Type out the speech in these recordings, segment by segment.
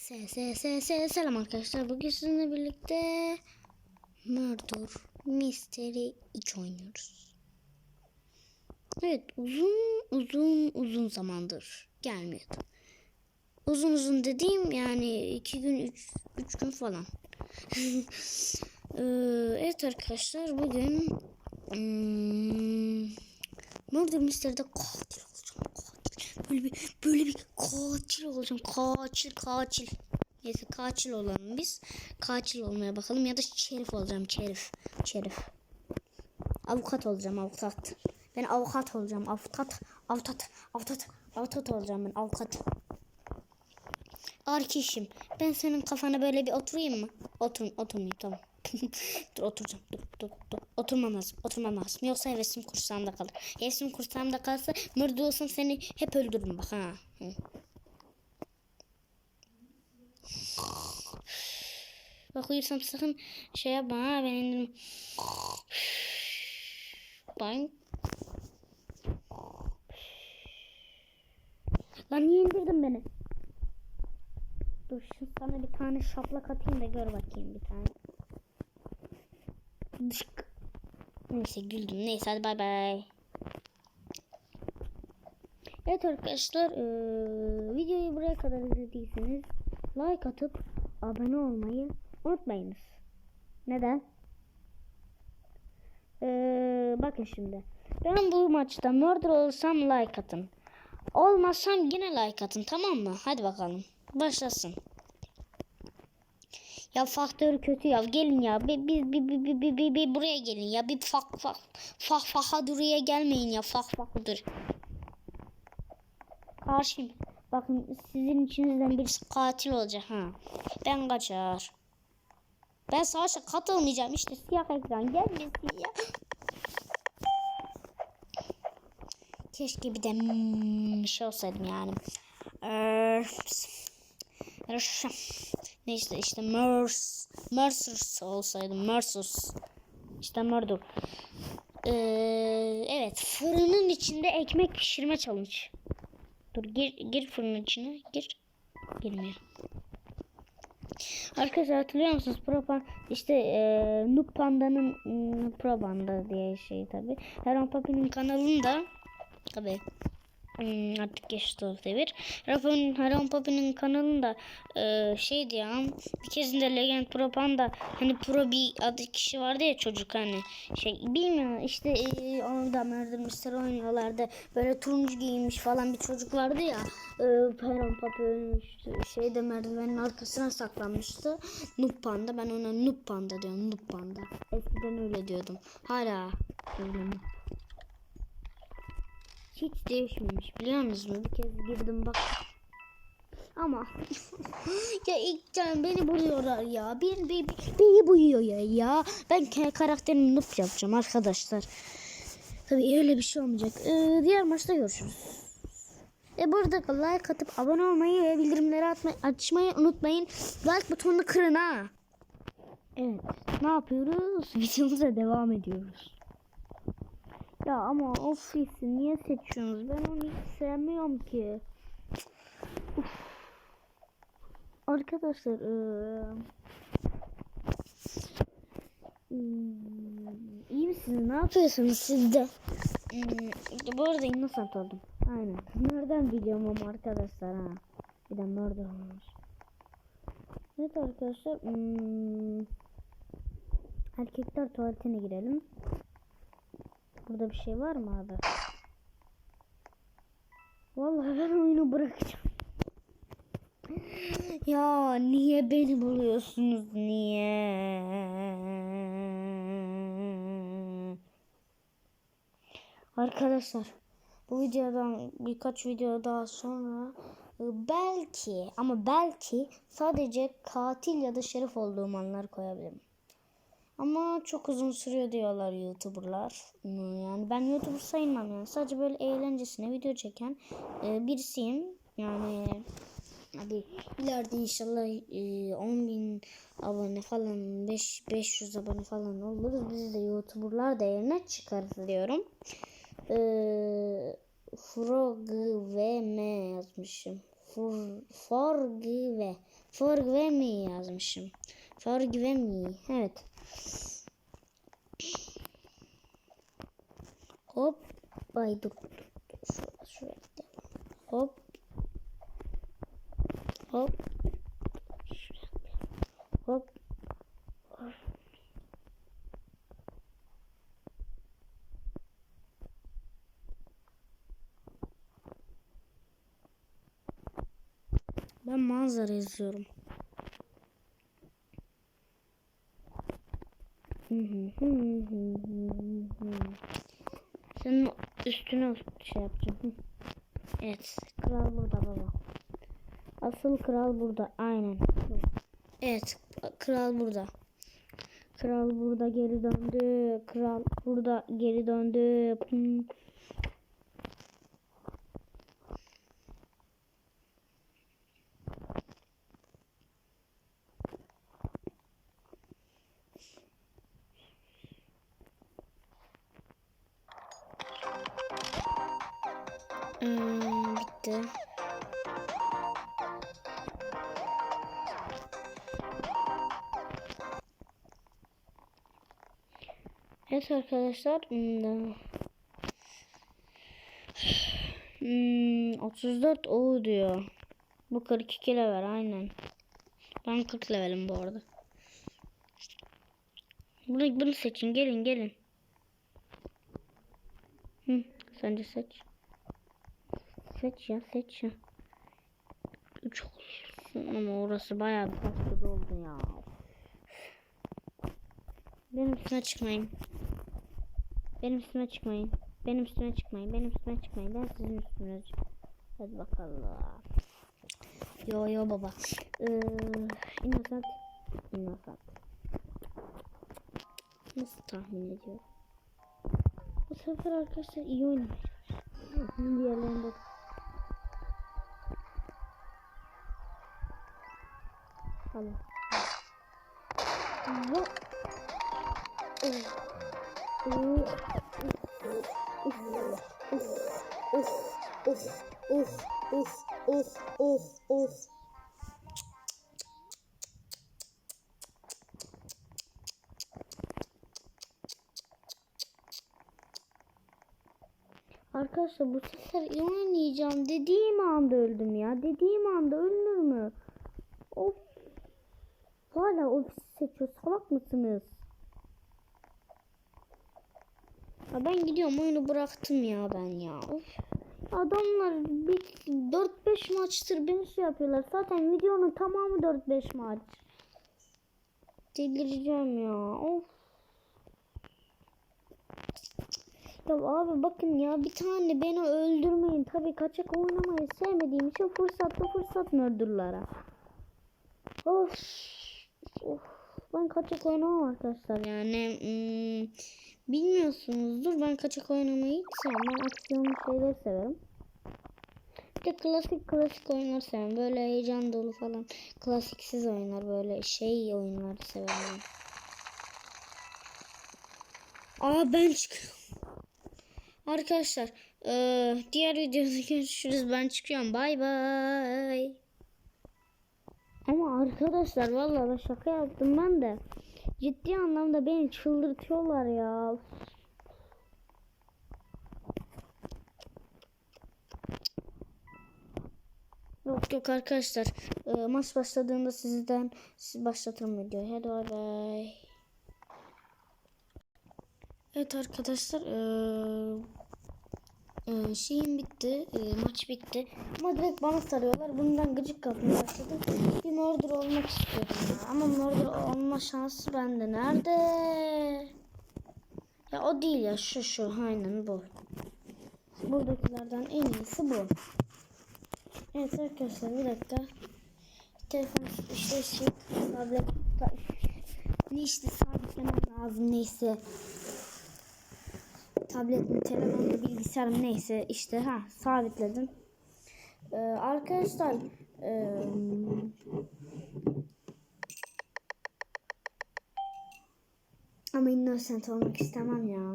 Se selam arkadaşlar. Bugün sizinle birlikte Murder Mystery 2 oynuyoruz. Evet uzun uzun uzun zamandır gelmiyordu. Uzun uzun dediğim yani 2 gün 3 3 gün falan. Ee, evet arkadaşlar bugün hmm, Murder Mystery'de. Katil. Böyle bir böyle bir katil olacağım. Katil katil. Neyse katil olalım biz. Katil olmaya bakalım ya da şerif olacağım. Şerif. Şerif. Avukat olacağım avukat. Ben avukat olacağım. Avukat. Avukat. Avukat. Avukat olacağım ben avukat. Arkadaşım ben senin kafana böyle bir oturayım mı? Otur, oturmayayım tamam. Dur oturacağım. Dur, dur, dur. Oturmam lazım. Oturmam lazım. Yoksa hevesim kursağımda kalır. Hevesim kursağımda kalsa mırdı olsam seni hep öldürürüm bak ha. Bak uyursam sakın şey yapma ha benim Bang. Lan niye indirdin beni? Dur şimdi sana bir tane şaplak atayım da gör bakayım bir tane. Dışk. Neyse güldüm. Neyse hadi bay bay. Evet arkadaşlar eee, videoyu buraya kadar izlediyseniz like atıp abone olmayı unutmayınız. Neden? Eee, bakın şimdi. Ben bu maçta murder olsam like atın. Olmazsam yine like atın tamam mı? Hadi bakalım. Başlasın. Ya faktör kötü ya. Gelin ya. Bir, bir, bir, bir, bir, bir, bir, bir buraya gelin ya. Bir fak fak fak fakaduraya gelmeyin ya. Fak fakudur. Karşıyım. Bakın sizin içinizden birisi katil olacak ha. Ben kaçar. Ben savaşa katılmayacağım. İşte siyah ekran gelmesin ya. Keşke bir de hmm, şey olsaydım yani. Ee, neyse işte Mers, Mercers olsaydım. Mercers. İşte Murder. Ee, evet fırının içinde ekmek pişirme challenge. Dur gir, gir fırının içine. Gir. Girmiyor. Arkadaşlar hatırlıyor musunuz? Propan işte e, Noob Panda'nın mm, Probanda diye şey tabi. Heron Papi'nin kanalında tabi Hmm, artık geçti o devir. Rafa'nın Haram Papi'nin kanalında e, şeydi ya bir kezinde Legend Pro Panda hani pro bir adı kişi vardı ya çocuk hani şey bilmiyorum işte e, orada Murder Mystery oynuyorlardı böyle turuncu giyinmiş falan bir çocuk vardı ya e, Haram Papi ölmüştü şeyde merdivenin arkasına saklanmıştı. Noob Panda ben ona Noob Panda diyorum Noob Panda. Eskiden öyle diyordum hala öyle Noob hiç değişmemiş biliyor musunuz? Bir kez girdim bak. Ama ya ilk can beni buluyorlar ya. Bir, bir beni buluyor ya ya. Ben karakterimi noob yapacağım arkadaşlar. Tabii öyle bir şey olmayacak. Ee, diğer maçta görüşürüz. E burada like atıp abone olmayı ve bildirimleri atmayı, açmayı unutmayın. Like butonunu kırın ha. Evet. Ne yapıyoruz? Videomuza devam ediyoruz. Ya ama ofisi niye seçiyorsunuz? Ben onu hiç sevmiyorum ki. Uf. Arkadaşlar hmm, iyi misiniz? Ne yapıyorsunuz siz de? Hmm, bu arada innocent oldum. Aynen. Nereden biliyorum ama arkadaşlar ha? Bir de nerede olmuş? Evet arkadaşlar. hmm, erkekler tuvaletine girelim. Burada bir şey var mı abi? Vallahi ben oyunu bırakacağım. ya niye beni buluyorsunuz niye? Arkadaşlar bu videodan birkaç video daha sonra e, belki ama belki sadece katil ya da şerif olduğum anlar koyabilirim. Ama çok uzun sürüyor diyorlar YouTuber'lar. Hmm, Yani ben YouTuber sayılmam yani. Sadece böyle eğlencesine video çeken e, birisiyim. Yani hadi ileride inşallah e, 10 bin abone falan 5 500 abone falan oluruz. Biz de YouTuber'lar değerine çıkarız diyorum. E, Frog ve M yazmışım. For, forgive. Forgive me yazmışım. Forgive me. Evet. Hop. Şuraya gidelim. Hop. Hop. Şuraya gidelim. Hop. Ben manzara izliyorum. Senin üstüne şey yapacağım. Evet, kral burada baba. Asıl kral burada, aynen. Evet, kral burada. Kral burada geri döndü. Kral burada geri döndü. Evet arkadaşlar. Hmm, hmm, 34 O diyor. Bu 42 level aynen. Ben 40 levelim bu arada. Bunu, bunu seçin gelin gelin. Hı, sen de seç. Seç ya seç ya. 3 olsun ama orası bayağı bir fazla doldu ya. Benim üstüne çıkmayın. Benim üstüme çıkmayın. Benim üstüme çıkmayın. Benim üstüme çıkmayın. Ben sizin çıkmayın. Hadi bakalım. Yo yo baba. Ee, innocent. Innocent. Nasıl tahmin ediyorum? Bu sefer arkadaşlar iyi çalışıyorum. Diğerlerinde Tamam. Bu Arkadaşlar bu sefer iyi oynayacağım. Dediğim anda öldüm ya. Dediğim anda ölünür mü? Of. Hala ofis seçiyor. Salak mısınız? Ya ben gidiyorum oyunu bıraktım ya ben ya. Adamlar bir 4-5 maçtır beni şey yapıyorlar. Zaten videonun tamamı 4-5 maç. Delireceğim ya. Of. Ya abi bakın ya bir tane beni öldürmeyin. Tabii kaçak oynamayı sevmediğim için fırsatlı fırsat mördürlere. Of. Of. Ben kaçak oynamam arkadaşlar yani. Hmm, bilmiyorsunuzdur ben kaçak oynamayı hiç sevmem. Ben aksiyonlu şeyler severim. Bir de klasik klasik oyunlar severim. Böyle heyecan dolu falan. Klasiksiz oyunlar böyle şey oyunlar severim. Aa ben çıkıyorum. Arkadaşlar eee, diğer videoda görüşürüz. Ben çıkıyorum. Bay bay. Ama arkadaşlar vallahi şaka yaptım ben de. Ciddi anlamda beni çıldırtıyorlar ya. Yok yok arkadaşlar. Eee, maç başladığında sizden siz başlatırım videoyu. Hadi bay bay. Evet arkadaşlar eee eee, şeyim bitti eee, maç bitti. Ama direkt bana sarıyorlar. Bundan gıcık kapmaya başladım bir murder olmak istiyorum ya. Ama murder olma şansı bende. Nerede? Ya o değil ya. Şu şu. Aynen bu. Buradakilerden en iyisi bu. Evet arkadaşlar bir dakika. Telefon işte şey tablet ne işte sabitlemem lazım. Neyse tabletim, telefonum, bilgisayarım neyse işte ha sabitledim. Ee, arkadaşlar e, ama innocent olmak istemem ya.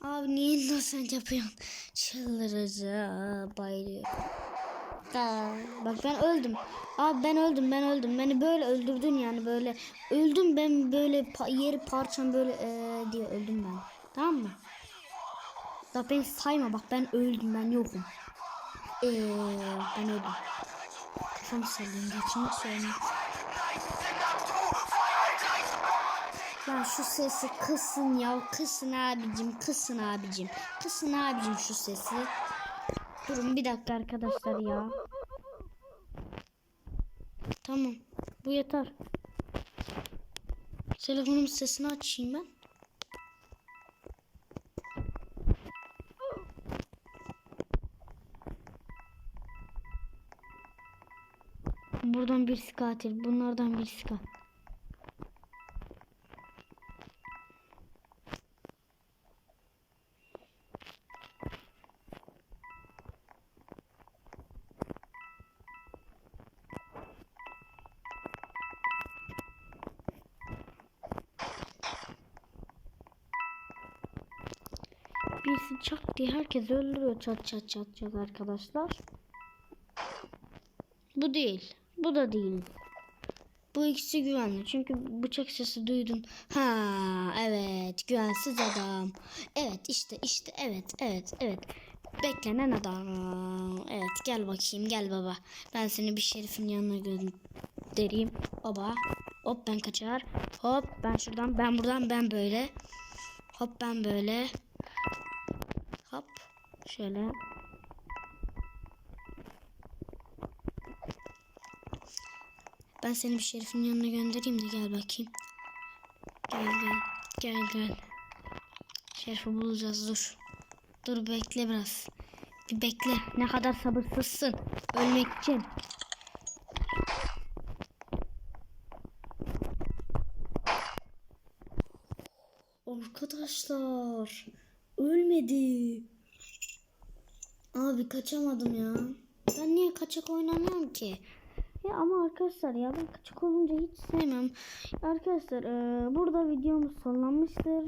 Abi niye innocent yapıyorsun? Çıldıracağım. Bayılıyorum. Aa, bak ben öldüm. Abi ben öldüm ben öldüm. Beni böyle öldürdün yani böyle. Öldüm ben böyle pa- yeri parçam böyle ee, diye öldüm ben. Tamam mı? Bak beni sayma bak ben öldüm ben yokum. Eee ben öldüm. Kafamı sallayayım geçmek söyleyeyim. Lan şu sesi kısın ya kısın abicim kısın abicim. Kısın abicim şu sesi. Durun bir dakika arkadaşlar ya. Tamam bu yeter. Telefonumun sesini açayım ben. Buradan birisi katil. Bunlardan birisi katil. Çat diye herkes öldürüyor çat çat çat çat arkadaşlar. Bu değil. Bu da değil. Bu ikisi güvenli. Çünkü bıçak sesi duydun. Ha evet güvensiz adam. Evet işte işte evet evet evet. Beklenen adam. Evet gel bakayım gel baba. Ben seni bir şerifin yanına göndereyim. Baba. Hop ben kaçar. Hop ben şuradan ben buradan ben böyle. Hop ben böyle. Şöyle. Ben seni bir şerifin yanına göndereyim de gel bakayım. Gel gel. Gel gel. Şerifi bulacağız dur. Dur bekle biraz. Bir bekle. Ne kadar sabırsızsın. Ölmek için. Arkadaşlar. Ölmedi. Abi kaçamadım ya. Ben niye kaçak oynamıyorum ki? Ya ama arkadaşlar ya ben kaçak olunca hiç sevmem. Arkadaşlar e, burada videomuz sonlanmıştır.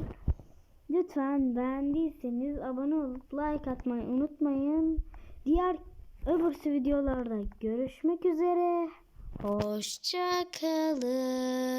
Lütfen beğendiyseniz abone olup like atmayı unutmayın. Diğer öbürsü videolarda görüşmek üzere. Hoşça kalın.